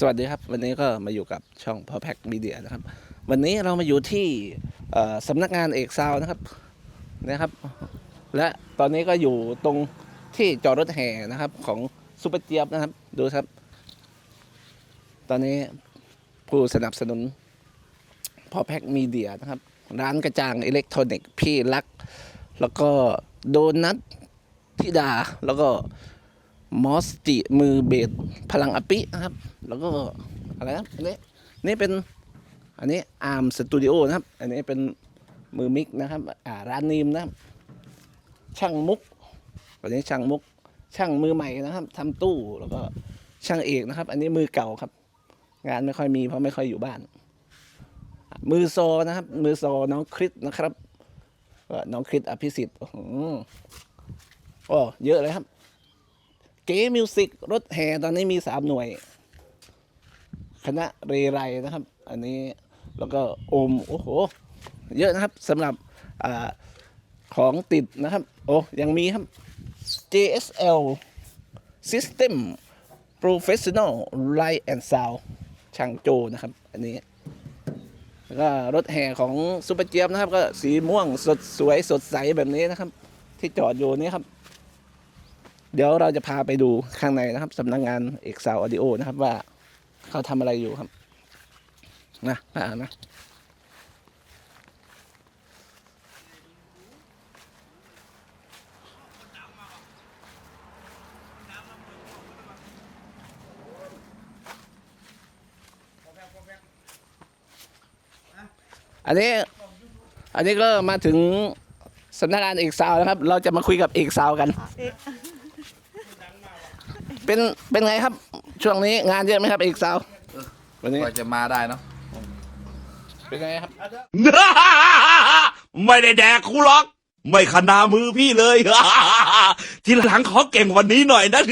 สวัสดีครับ วันนี้ก็มาอยู่กับช่องพอแพ็กมีเดียนะครับ วันนี้เรามาอยู่ที่สำนักงานเอกซาวนะครับนะครับ และตอนนี้ก็อยู่ตรงที่จอดรถแห่นะครับ ของซุปเปอร์เจี๊ยบนะครับ ดูครับ ตอนนี้ผู้สนับสนุนพอแพ็กมีเดียนะครับ ร้านกระจ่างอิเล็กทรอนิกส์พี่รัก แล้วก็โดนัทธิดาแล้วก็ มอสติมือเบสพลังอปินะครับ แล้วก็อะไรนะอันนี้นี่เป็นอันนี้อาร์มสตูดิโอนะครับ อันนี้เป็นมือมิกนะครับ อ่าร้านนีมนะครับ ช่างมุกอันนี้ช่างมุก ช่างมือใหม่นะครับทำตู้แล้วก็ช่างเอกนะครับ อันนี้มือเก่าครับ งานไม่ค่อยมีเพราะไม่ค่อยอยู่บ้าน มือโซนะครับ มือโซน้องคริสนะครับน้องคริสอภิสิทธิ์อื้อหือโอ้เยอะเลยครับ เก๋มิวสิกรถแห่ตอนนี้มีสามหน่วย คณะเรไรนะครับ อันนี้แล้วก็โอมโอ้โห เยอะนะครับสำหรับอของติดนะครับ โอ้ยังมีครับ JSL System Professional Light and Sound ช่างโจนะครับ อันนี้แล้วก็รถแห่ของซุปเปอร์เจี๊ยบนะครับ ก็สีม่วงสดสวยสดใสแบบนี้นะครับ ที่จอดอยู่นี้ครับ เดี๋ยวเราจะพาไปดูข้างในนะครับสำนักงานเอกซาวออดิโอนะครับว่าเขาทำอะไรอยู่ครับนะอ่านะอันนี้อันนี้ก็มาถึงสำนักงานเอกซาวนะครับ เราจะมาคุยกับเอกซาวกัน เป็นเป็นไงครับ ช่วงนี้งานเยอะไหมครับเอกสาววันนี้กว่าจะมาได้เนาะเป็นไงครับ ไม่ได้แดกคูหรอก ไม่ขนามือพี่เลย ทีหลังขอเก่งกวันนี้หน่อยนะ